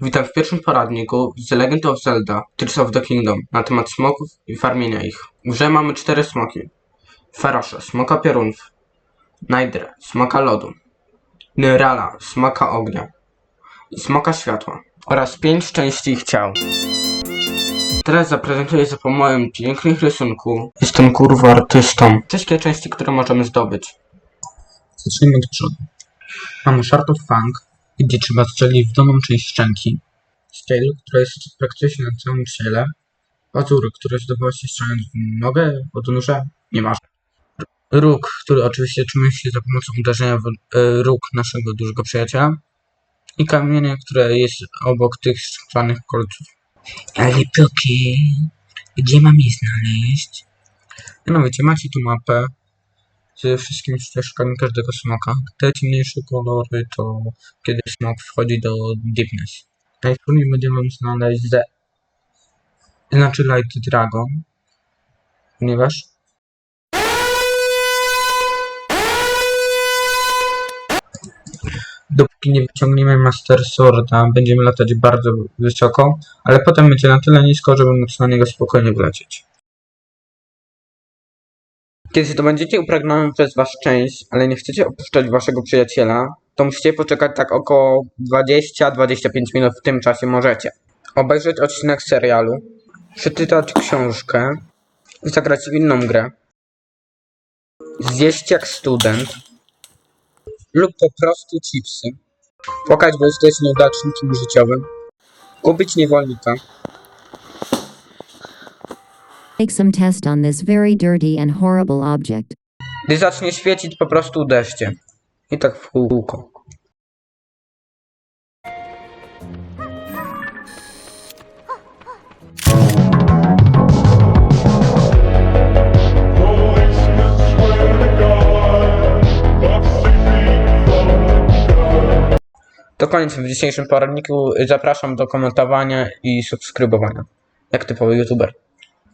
Witam w pierwszym poradniku z The Legend of Zelda Tears of the Kingdom na temat smoków i farmienia ich. W grze mamy cztery smoki. Ferosze, smoka piorunów, Najdrę, smoka lodu, Nyrala, smoka ognia i smoka światła oraz pięć części ich ciał. Teraz zaprezentuję za pomocą pięknych rysunków. Jestem kurwa artystą. Wszystkie części, które możemy zdobyć. Zacznijmy od przodu. Mamy Shard of Fang, gdzie trzeba strzelić w dolną część szczęki. Scale, która jest praktycznie na całym ciele. Pazury, które zdobywa się strzelając w nogę, odnóża, nieważne. Róg, który oczywiście otrzymuje się za pomocą uderzenia w e, róg naszego dużego przyjaciela. I kamienie, które jest obok tych szklanych kolców. Ale Poki, gdzie mam je znaleźć? Mianowicie macie tu mapę, ze wszystkimi ścieżkami każdego smoka. Te ciemniejsze kolory to kiedy smok wchodzi do Deepness. Najtrudniej będziemy znaleźć The, znaczy Light Dragon, ponieważ dopóki nie wyciągniemy Master Sworda, będziemy latać bardzo wysoko, ale potem będzie na tyle nisko, żeby móc na niego spokojnie wlecieć. Kiedy zdobędziecie upragnioną przez was część, ale nie chcecie opuszczać waszego przyjaciela, to musicie poczekać tak około 20-25 minut w tym czasie możecie. Obejrzeć odcinek serialu, przeczytać książkę, zagrać w inną grę, zjeść jak student lub po prostu chipsy, płakać, bo jesteś nieudacznikiem życiowym, kupić niewolnika, Take some test on this very dirty and horrible object. Gdy zacznie świecić, po prostu uderzcie. I tak w kółko. To koniec w dzisiejszym poradniku. Zapraszam do komentowania i subskrybowania. Jak typowy youtuber.